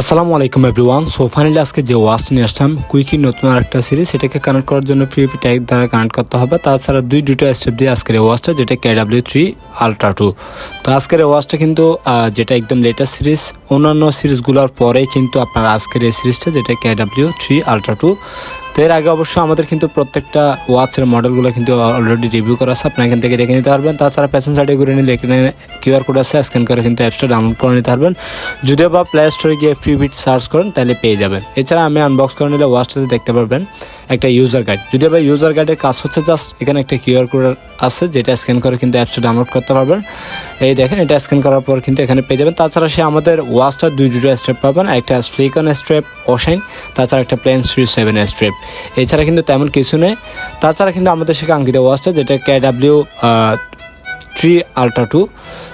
আসসালামু আলাইকুম everyone. So finally আজকে যে ওয়াচ নিয়ে আসলাম কুইকি নতুন আর একটা সিরিজ সেটাকে কানেক্ট করার জন্য ফ্রি ট্যাগ দ্বারা কানেক্ট করতে হবে। তাছাড়া দুই দুটো স্টেপ দিয়ে আজকের এই ওয়াচটা, যেটা K W three ultra two তো আজকের এই ওয়াচটা কিন্তু যেটা একদম লেটেস্ট সিরিজ অন্যান্য সিরিজগুলোর পরেই কিন্তু আপনার আজকের এই সিরিজটা যেটা K W three ultra two তো এর আগে অবশ্য আমাদের কিন্তু প্রত্যেকটা ওয়াচের মডেলগুলো কিন্তু অলরেডি রিভিউ করা আছে। আপনি এখান থেকে দেখে নিতে পারবেন। তাছাড়া প্যাশন সাইডে ঘুরে নিলে এখানে কিউআর কোড আছে। স্ক্যান করে কিন্তু অ্যাপসটা ডাউনলোড করে নিতে পারবেন। যদিও বা প্লে স্টোরে গিয়ে ফ্রি বিট সার্চ করেন, তাহলে পেয়ে যাবেন। এছাড়া আমি আনবক্স করে নিলে ওয়াচটাতে দেখতে পারবেন একটা ইউজার গাইড যদিও বা ইউজার গাইডের কাজ হচ্ছে জাস্ট এখানে একটা কিউআর কোড আছে, যেটা স্ক্যান করে কিন্তু অ্যাপসটা ডাউনলোড করতে পারবেন। এই দেখেন, এটা স্ক্যান করার পর কিন্তু এখানে পেয়ে যাবেন। তাছাড়া সে আমাদের ওয়াচটা দুই দুটো স্টেপ পাবেন। একটা স্লিকন স্ট্রেপ ওশাইন তাছাড়া একটা প্লেন থ্রি সেভেন স্ট্রেপ এছাড়া কিন্তু তেমন কিছু নেই। তাছাড়া কিন্তু আমাদের সে কাঙ্ক্ষিত ওয়াচটা, যেটা K W three ultra two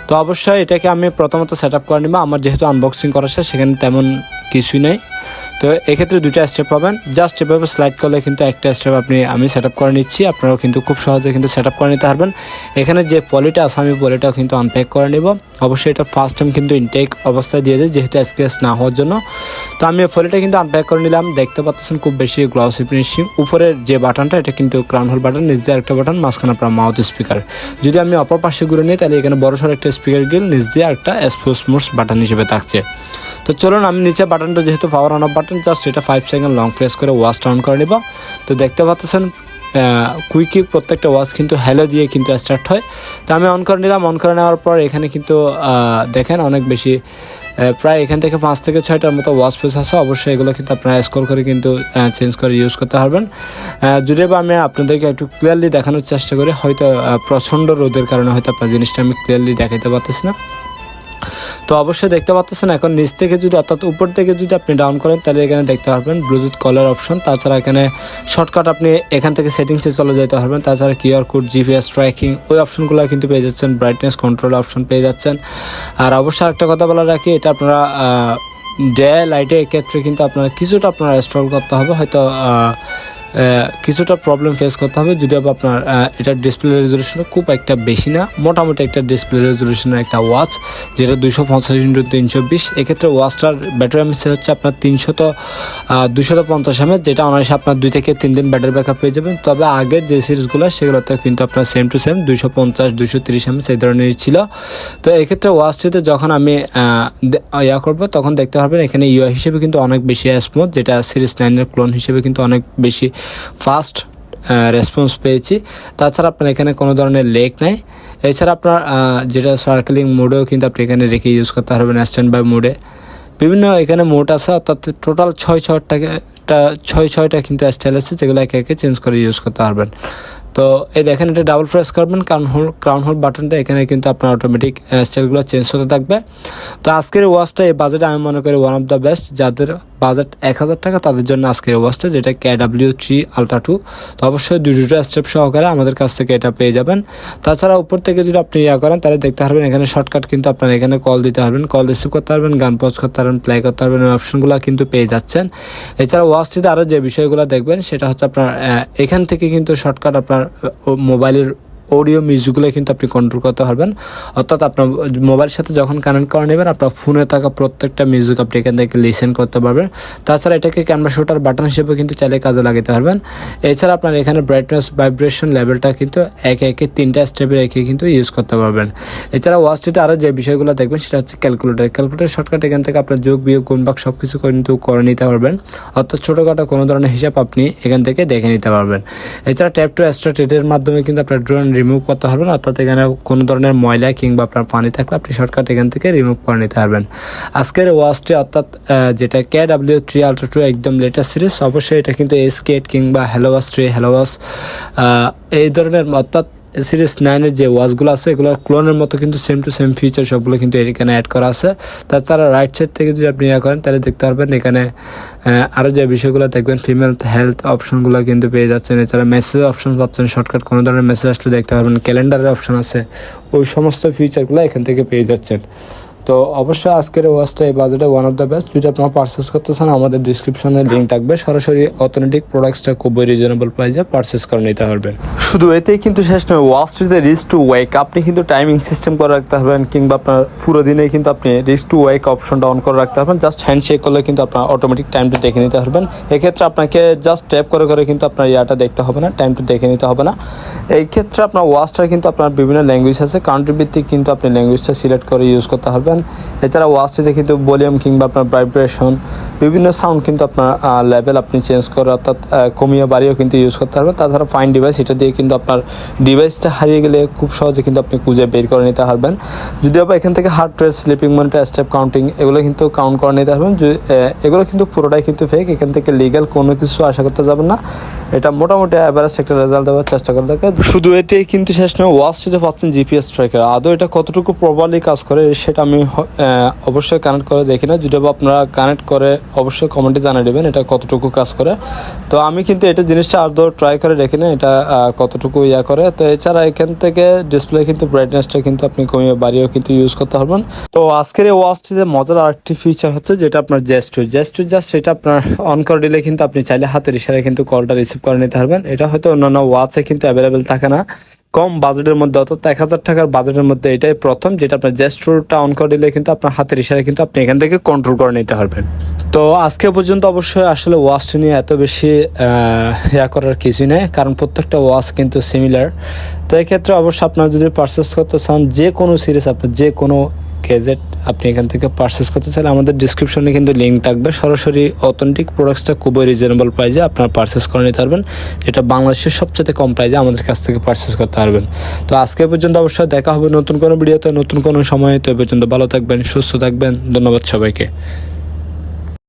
তো অবশ্যই এটাকে আমি প্রথমত সেট আপ করে নিব। আমার যেহেতু আনবক্সিং করা সেখানে তেমন কিছুই নেই। তো এক্ষেত্রে দুটো স্টেপ পাবেন। জাস্ট এভাবে স্লাইড করলে কিন্তু একটা স্টেপ আপনি, আমি সেট আপ করে নিচ্ছি। আপনারাও কিন্তু খুব সহজে কিন্তু সেট আপ করে নিতে পারবেন। এখানে যে পলিটা আছে, আমি পলিটাও কিন্তু আনপ্যাক করে নিব। অবশ্যই এটা ফার্স্ট টাইম কিন্তু ইনটেক অবস্থায় দিয়ে দিই যেহেতু স্ক্রেচ না হওয়ার জন্য। তো আমি পলিটা কিন্তু আনপ্যাক করে নিলাম। দেখতে পাচ্ছেন খুব বেশি গ্লসি ফিনিশিং উপরের যে বাটনটা, এটা কিন্তু ক্রাউন হোল বাটন নিচ দিয়ে একটা বাটন মাঝখানে আপনার মাউথ স্পিকার যদি আমি অপর পাশে ঘুরে নিই, তাহলে এখানে বড় সড়ো একটা স্পিকার গিল নিচ দিয়ে একটা স্পোর্টস মোডস বাটন হিসেবে থাকছে। তো চলুন, আমি নিচে বাটনটা যেহেতু power on off button just এটা ফাইভ সেকেন্ড লং প্রেস করে ওয়াচ অন করে নিব। তো দেখতে পাচ্ছেন কুইকি প্রত্যেকটা ওয়াচ কিন্তু হ্যালো দিয়ে কিন্তু স্টার্ট হয়। তো আমি অন করে নিলাম অন করে নেওয়ার পর এখানে কিন্তু দেখেন অনেক বেশি প্রায় এখান থেকে পাঁচ থেকে ছয়টার মতো ওয়াশ পেস আছে। অবশ্যই এগুলো কিন্তু আপনারা স্কোর করে কিন্তু চেঞ্জ করে ইউজ করতে পারবেন। যদিও বা আমি আপনাদেরকে একটু ক্লিয়ারলি দেখানোর চেষ্টা করি, হয়তো প্রচণ্ড রোদের কারণে হয়তো আপনার জিনিসটা আমি ক্লিয়ারলি দেখাতে পারতেছি না। তো অবশ্যই দেখতে পাচ্ছেন এখন নিচ থেকে যদি, অর্থাৎ উপর থেকে যদি আপনি ডাউন করেন, তাহলে এখানে দেখতে পারবেন ব্লুটুথ কলার অপশন তাছাড়া এখানে শর্টকাট আপনি এখান থেকে সেটিংসে চলে যেতে পারবেন। তাছাড়া কিউআর কোড জিপিএস ট্র্যাকিং ওই অপশনগুলো কিন্তু পেয়ে যাচ্ছেন। ব্রাইটনেস কন্ট্রোল অপশন পেয়ে যাচ্ছেন। আর অবশ্যই একটা কথা বলা রাখি, এটা আপনারা ডে লাইটে এক্ষেত্রে কিন্তু আপনারা কিছুটা আপনারা ইনস্টল করতে হবে। হয়তো কিছুটা প্রবলেম ফেস করতে হবে, যদিও বা আপনার এটার ডিসপ্লে রেজলিউশন খুব একটা বেশি না, মোটামুটি একটা ডিসপ্লে রেজলিউশনের একটা ওয়াচ যেটা দুশো পঞ্চাশ ইন্টু তিনশো বিশ। এক্ষেত্রে ওয়াচটার ব্যাটারি এমএসি হচ্ছে আপনার তিনশত দুশত পঞ্চাশ এমএচ যেটা অনায়াসে আপনার দুই থেকে তিন দিন ব্যাটারি ব্যাকআপ পেয়ে যাবেন। তবে আগের যে সিরিজগুলো সেগুলোতে কিন্তু আপনার সেম টু সেম দুশো পঞ্চাশ দুশো তিরিশ এমএচ এই ধরনেরই ছিল। তো এক্ষেত্রে ওয়াচটিতে যখন আমি ইয়া করব, তখন দেখতে পারবেন এখানে ইউআই হিসেবে কিন্তু অনেক বেশি স্মুথ যেটা সিরিজ নাইনের ক্লোন হিসেবে কিন্তু অনেক বেশি ফাস্ট রেসপন্স পেয়েছি। তাছাড়া আপনার এখানে কোনো ধরনের লেক নেই। এছাড়া আপনার যেটা সার্কেলিং মোডেও কিন্তু আপনি এখানে রেখে ইউজ করতে পারবেন স্ট্যান্ড বাই মোডে বিভিন্ন এখানে মোড আছে, অর্থাৎ টোটাল ছয় ছয়টাকে ছয় ছয়টা কিন্তু স্টাইল আছে, যেগুলো একে একে চেঞ্জ করে ইউজ করতে পারবেন। তো এই দেখেন, এটা ডাবল প্রেস করবেন কারণ হোল ক্রাউন হোল বাটনটা এখানে কিন্তু আপনার অটোমেটিক স্টাইলগুলো চেঞ্জ হতে থাকবে। তো আজকের ওয়াচটা এই বাজেটে আমি মনে করি ওয়ান অফ দ্য বেস্ট যাদের বাজেট এক হাজার টাকা, তাদের জন্য আজকের ওয়াচটা যেটা K W three ultra two তো অবশ্যই দুটো স্টেপ সহকারে আমাদের কাছ থেকে এটা পেয়ে যাবেন। তাছাড়া উপর থেকে যদি আপনি ইয়া করেন, তাহলে দেখতে পারবেন, এখানে শর্টকাট কিন্তু আপনার এখানে কল দিতে পারবেন। কল রিসিভ করতে পারবেন গান পজ করতে পারবেন প্লে করতে পারবেন ওই অপশনগুলো কিন্তু পেয়ে যাচ্ছেন। এছাড়া ওয়াচটিতে আরও যে বিষয়গুলো দেখবেন, সেটা হচ্ছে আপনার এখান থেকে কিন্তু শর্টকাট আপনার মোবাইলের অডিও মিউজিকগুলো কিন্তু আপনি কন্ট্রোল করতে পারবেন। অর্থাৎ আপনার মোবাইলের সাথে যখন কানেক্ট করে নেবেন, আপনার ফোনে থাকা প্রত্যেকটা মিউজিক আপনি এখান থেকে লিসেন করতে পারবেন। তাছাড়া এটাকে ক্যামেরা শুটার বাটন হিসেবে কিন্তু চাইলে কাজে লাগাতে পারবেন। এছাড়া আপনার এখানে ব্রাইটনেস ভাইব্রেশন লেভেলটা কিন্তু একে একে তিনটা স্টেপে রেখে কিন্তু ইউজ করতে পারবেন। এছাড়া ওয়াচটিতে আরও যে বিষয়গুলো দেখবেন, সেটা হচ্ছে ক্যালকুলেটার ক্যালকুলেটার শর্টকাট এখান থেকে আপনার যোগ, বিয়োগ ভাগ সব কিছু কিন্তু করে নিতে পারবেন। অর্থাৎ ছোটোখাটো কোনো ধরনের হিসাব আপনি এখান থেকে দেখে নিতে পারবেন। এছাড়া ট্যাপ টু স্টার্ট এর মাধ্যমে কিন্তু আপনার ড্রোন রিমুভ করতে পারবেন অর্থাৎ এখানে কোনো ধরনের ময়লা কিংবা আপনার পানি থাকলে আপনি শর্টকাট এখান থেকে রিমুভ করে নিতে পারবেন। আজকের ওয়াচটি অর্থাৎ যেটা K W three ultra two একদম লেটেস্ট সিরিজ অবশ্যই এটা কিন্তু এস কিংবা Haylou watch three Haylou watch এই ধরনের অর্থাৎ সিরিজ নাইনের যে ওয়াচগুলো আছে এগুলোর ক্লোনের মতো কিন্তু সেম টু সেম ফিচার সবগুলো কিন্তু এখানে অ্যাড করা আছে। তাছাড়া রাইট সাইড থেকে যদি আপনি ইয়ে করেন, তাহলে দেখতে পারবেন এখানে আরও যে বিষয়গুলো দেখবেন ফিমেল হেলথ অপশনগুলো কিন্তু পেয়ে যাচ্ছেন। এছাড়া মেসেজ অপশন পাচ্ছেন শর্টকাট কোনো ধরনের মেসেজ আসলে দেখতে পারবেন ক্যালেন্ডারের অপশন আছে। ওই সমস্ত ফিচারগুলো এখান থেকে পেয়ে যাচ্ছেন। তো অবশ্যই আজকের ওয়াচটা, এই বাজেটে ওয়ান অফ দ্য বেস্ট যদি আপনারা পারচেস করতে চান, আমাদের ডিসক্রিপশনে লিঙ্ক থাকবে। সরাসরি অথেন্টিক প্রোডাক্টসটা খুবই রিজনেবল প্রাইসে পারচেস করে নিতে পারবেন। শুধু এতেই কিন্তু শেষ নয় ওয়াচটিতে রিস্ক টু ওয়েক আপনি কিন্তু টাইমিং সিস্টেম করে রাখতে পারবেন, কিংবা আপনার পুরো দিনে কিন্তু আপনি রিস্ক টু ওয়েক অপশনটা অন করে রাখতে পারবেন। জাস্ট হ্যান্ড শেক করলে কিন্তু আপনার অটোমেটিক টাইমটা দেখে নিতে পারবেন। এক্ষেত্রে আপনাকে জাস্ট ট্যাপ করে করে কিন্তু আপনার ইয়াটা দেখতে হবে না টাইমটা দেখে নিতে হবে না। এই ক্ষেত্রে আপনার ওয়াচটার কিন্তু আপনার বিভিন্ন ল্যাঙ্গুয়েজ আছে। কান্ট্রি ভিত্তিক কিন্তু আপনি ল্যাঙ্গুয়েজটা সিলেক্ট করে ইউজ করতে পারবেন। এছাড়া ওয়াচটিতে কিন্তু ভলিউম কিংবা আপনার ভাইব্রেশন, বিভিন্ন সাউন্ড কিন্তু আপনার লেভেল আপনি চেঞ্জ করে অর্থাৎ কমিয়ে বাড়িয়েও কিন্তু ইউজ করতে পারবেন। তাছাড়া ফাইন ডিভাইস এটা দিয়ে কিন্তু আপনার ডিভাইসটা হারিয়ে গেলে খুব সহজে কিন্তু আপনি খুঁজে বের করে নিতে পারবেন। যদি আবার এখান থেকে heart rate sleeping monitor step counting এগুলো কিন্তু কাউন্ট করে নিতে পারবেন। এগুলো কিন্তু পুরোটাই কিন্তু ফেক এখান থেকে লিগ্যাল কোনো কিছু আশা করতে যাবেন না। এটা মোটামুটি অ্যাভারেজ একটা রেজাল্ট দেওয়ার চেষ্টা করে থাকে। শুধু এটাই কিন্তু শেষ নয় ওয়াচটিতে পাচ্ছেন জিপিএস ট্র্যাকার আদৌ এটা কতটুকু প্রপারলি কাজ করে, সেটা আমি অবশ্যই কানেক্ট করে দেখি না যদি বা আপনারা কানেক্ট করে, অবশ্যই কমেন্টে জানিয়ে দেবেন এটা কতটুকু কাজ করে। তো আমি কিন্তু এটা জিনিসটা আদৌ ট্রাই করে দেখি না, এটা কতটুকু ইয়া করে। তো এছাড়া এখান থেকে ডিসপ্লে কিন্তু ব্রাইটনেসটা কিন্তু আপনি কমিয়ে বাড়িয়েও কিন্তু ইউজ করতে পারবেন। তো আজকের এই ওয়াচটিতে মজার আরেকটি ফিচার হচ্ছে যেটা আপনার জেস্টু জেস্টু জাস্ট সেটা আপনার অন করে দিলে কিন্তু আপনি চাইলে হাতের ইশারায় কিন্তু কলটা রিসিভ করে নিতে পারবেন। এটা হয়তো অন্যান্য ওয়াচে কিন্তু অ্যাভেলেবেল থাকে না। কম বাজেটের মধ্যে, অর্থাৎ এক হাজার টাকার বাজেটের মধ্যে এটাই প্রথম, যেটা আপনার জেস্টোরটা অন করে দিলে কিন্তু আপনার হাতের ইশারায় কিন্তু আপনি এখান থেকে কন্ট্রোল করে নিতে পারবেন। তো আজকে পর্যন্ত অবশ্যই আসলে ওয়াচটি নিয়ে এত বেশি ইয়া করার কিছুই নেই, কারণ প্রত্যেকটা ওয়াচ কিন্তু সিমিলার তো এক্ষেত্রে অবশ্যই আপনার যদি পারচেস করতে চান, যে কোনো সিরিজ আপনার যে কোনো গ্যাজেট আপনি এখান থেকে পারচেস করতে চাইলে আমাদের ডিসক্রিপশনে কিন্তু লিঙ্ক থাকবে। সরাসরি অথেন্টিক প্রোডাক্টসটা খুবই রিজনেবল প্রাইজে আপনারা পারচেস করে নিতে পারবেন, যেটা বাংলাদেশের সবচেয়ে কম প্রাইজে আমাদের কাছ থেকে পারচেস করতে পারবেন। তো আজকে পর্যন্ত অবশ্যই দেখা হবে নতুন কোনো ভিডিওতে নতুন কোনো সময়ে। তো পর্যন্ত ভালো থাকবেন, সুস্থ থাকবেন। ধন্যবাদ সবাইকে।